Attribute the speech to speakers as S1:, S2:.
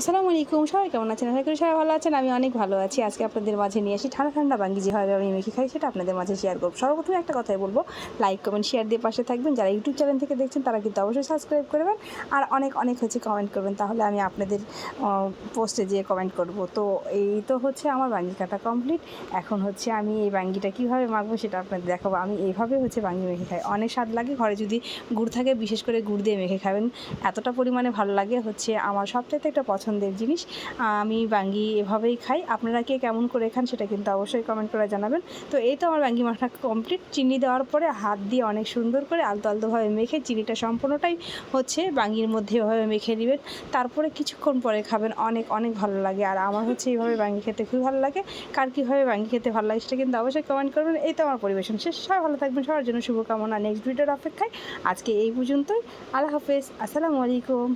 S1: আসসালামু আলাইকুম সবাই কেমন আছেন? আশা করি সবাই ভালো আছেন, আমি অনেক ভালো আছি। আজকে আপনাদের মাঝে নিয়ে আসি ঠান্ডা ঠান্ডা বাঙ্গি যেভাবে আমি মেখে খাই, সেটা আপনাদের মাঝে শেয়ার করব। সর্বপ্রথমে একটা কথাই বলব লাইক কমেন্ট শেয়ার দিয়ে পাশে থাকবেন। যারা ইউটিউব চ্যানেল থেকে দেখছেন, তারা কিন্তু অবশ্যই সাবস্ক্রাইব করবেন। আর অনেক অনেক হচ্ছে কমেন্ট করবেন, তাহলে আমি আপনাদের পোস্টে যেয়ে কমেন্ট করব। তো এই তো হচ্ছে আমার বাঙ্গি কাটা কমপ্লিট এখন হচ্ছে আমি এই বাঙ্গিটা কীভাবে মাখবো, সেটা আপনাদের দেখাবো। আমি এইভাবে হচ্ছে বাঙ্গি মেখে খাই। অনেক স্বাদ লাগে, ঘরে যদি গুড় থাকে, বিশেষ করে গুড় দিয়ে মেখে খাবেন। এতটা পরিমাণে ভালো লাগে, হচ্ছে আমার সবচাইতে একটা পছন্দের জিনিস আমি বাঙ্গি এভাবেই খাই। আপনারা কে কেমন করে খান সেটা কিন্তু অবশ্যই কমেন্ট করে জানাবেন। তো এই তো আমার বাঙ্গি মাখা কমপ্লিট চিনি দেওয়ার পরে হাত দিয়ে অনেক সুন্দর করে আলতো আলতোভাবে মেখে চিনিটা সম্পূর্ণটাই হচ্ছে বাঙ্গির মধ্যে এভাবে মেখে নেবেন। তারপরে কিছুক্ষণ পরে খাবেন। অনেক অনেক ভালো লাগে। আর আমার হচ্ছে এইভাবে বাঙ্গি খেতে খুবই ভালো লাগে। কার কীভাবে বাঙ্গি খেতে ভালো লাগে সেটা কিন্তু অবশ্যই কমেন্ট করবেন। এই তো আমার পরিবেশন শেষ। সবাই ভালো থাকবেন। সবার জন্য শুভকামনা। নেক্সট ভিডিওর অপেক্ষায়। আজকে এই পর্যন্তই। আল্লাহ হাফেজ। আসসালামু আলাইকুম।